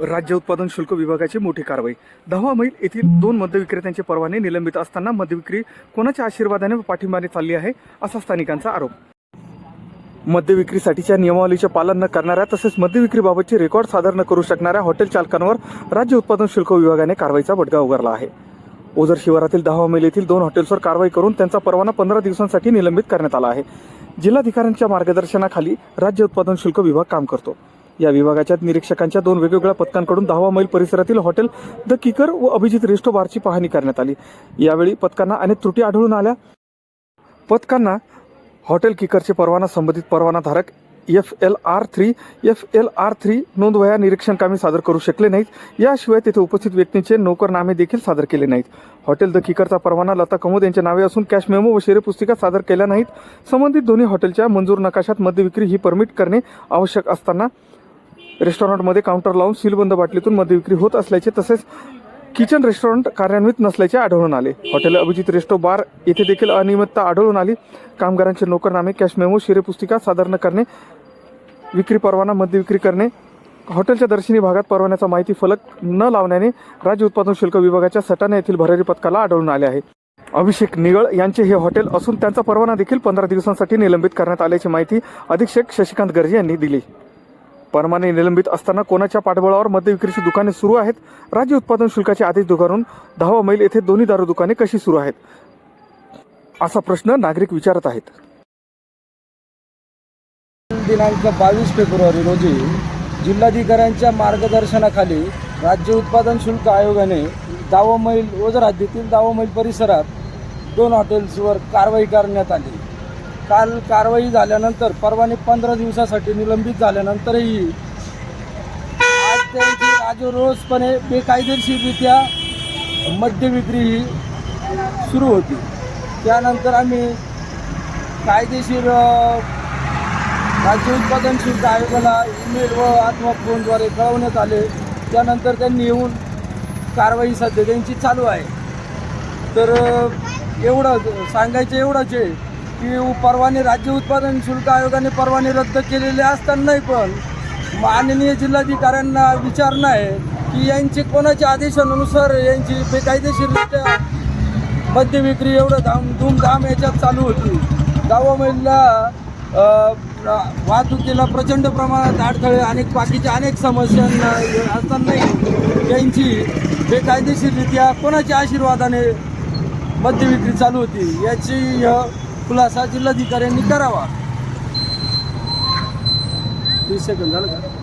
राज्य उत्पादन शुल्क विभागाची मोठी कारवाई. दहावा मैल येथील दोन मद्य विक्रेत्यांचे परवाने निलंबित असताना मद्य विक्री कोणाच्या आशीर्वादाने पाठिंबाने चालली आहे असा स्थानिकांचा आरोप. मद्य विक्रीसाठीच्या नियमावलीचे पालन न करणाऱ्या तसेच मद्य विक्रीबाबतचे रेकॉर्ड सादर न करू शकणाऱ्या हॉटेल चालकांवर राज्य उत्पादन शुल्क विभागाने कारवाईचा बडगा उगारला आहे. ओझर शिवारातील दहावा मैल येथील दोन हॉटेल्सवर कारवाई करून त्यांचा परवाना पंधरा दिवसांसाठी निलंबित करण्यात आला आहे. जिल्हाधिकाऱ्यांच्या मार्गदर्शनाखाली राज्य उत्पादन शुल्क विभाग काम करतो. या विभागाच्या निरीक्षकांच्या दोन वेगवेगळ्या पथकांकडून दहावा मैल परिसरातील हॉटेल द किकर व अभिजित रेस्टो बारची पाहणी करण्यात आली. यावेळी पथकांना अनेक त्रुटी आढळून आल्या. पथकांना हॉटेल किकरचे परवाना संबंधित परवानाधारक F L R three F L R three नोंदवया निरीक्षण कामे सादर करू शकले नाहीत. याशिवाय तेथे उपस्थित व्यक्तींचे नोकरनामे देखील सादर केले नाहीत. हॉटेल द किकरचा परवाना लता कमोद यांच्या नावे असून कॅश मेमो व शेरे पुस्तिका सादर केल्या नाहीत. संबंधित दोन्ही हॉटेलच्या मंजूर नकाशात मद्य विक्री ही परमिट करणे आवश्यक असताना रेस्टॉरंटमध्ये काउंटर लावून सीलबंद बाटलीतून मद्य विक्री होत असल्याचे तसेच किचन रेस्टॉरंट कार्यान्वित नसल्याचे आढळून आले. हॉटेल अभिजित रेस्टो बार येथे देखील अनियमितता आढळून आली. कामगारांचे नोकरनामे कॅश मेमो शिरेपुस्तिका सादर न करणे विक्री परवाना मद्यविक्री करणे हॉटेलच्या दर्शनी भागात परवान्याचा माहिती फलक न लावण्याने राज्य उत्पादन शुल्क विभागाच्या सटाणा येथील भरारी पथकाला आढळून आले आहे. अभिषेक निगळ यांचे हे हॉटेल असून त्यांचा परवाना देखील पंधरा दिवसांसाठी निलंबित करण्यात आल्याची माहिती अधीक्षक शशिकांत गर्जे यांनी दिली. परमाने निलंबित असताना कोणाच्या पाठबळावर मद्यविक्रीची दुकाने सुरू आहेत? राज्य उत्पादन शुल्काचे आदेश दुकारून दहावा मैल येथे दोन्ही दारू दुकाने कशी सुरू आहेत? असा प्रश्न नागरिक विचारत आहेत. दिनांक बावीस फेब्रुवारी रोजी जिल्हाधिकाऱ्यांच्या मार्गदर्शनाखाली राज्य उत्पादन शुल्क आयोगाने दावा मैल ओझर राज्यातील दावा मैल परिसरात दोन हॉटेल्सवर कारवाई करण्यात आली. काल कारवाई झाल्यानंतर परवाने पंधरा दिवसासाठी निलंबित झाल्यानंतरही आज त्यांची राजरोसपणे बेकायदेशीररित्या मद्य विक्री ही सुरू होती. त्यानंतर आम्ही कायदेशीर राज्य उत्पादन शुल्क आयोगाला ईमेल व अथवा फोनद्वारे कळवण्यात आले. त्यानंतर त्यांनी येऊन कारवाई सध्या त्यांची चालू आहे. तर एवढं सांगायचं एवढंच आहे. की परवाने राज्य उत्पादन शुल्क आयोगाने परवाने रद्द केलेले असतानाही पण माननीय जिल्हाधिकाऱ्यांना विचारणं आहे की यांचे कोणाच्या आदेशानुसार यांची बेकायदेशीररित्या मद्य विक्री एवढं धाम धूमधाम याच्यात चालू होती. गावा महिला वाहतुकीला प्रचंड प्रमाणात अडथळे अनेक बाकीच्या अनेक समस्यांना असतानाही त्यांची बेकायदेशीररित्या कोणाच्या आशीर्वादाने मद्यविक्री चालू होती याची खुलासा जिल्हाधिकाऱ्यांनी करावा. तीस सेकंद झालं का?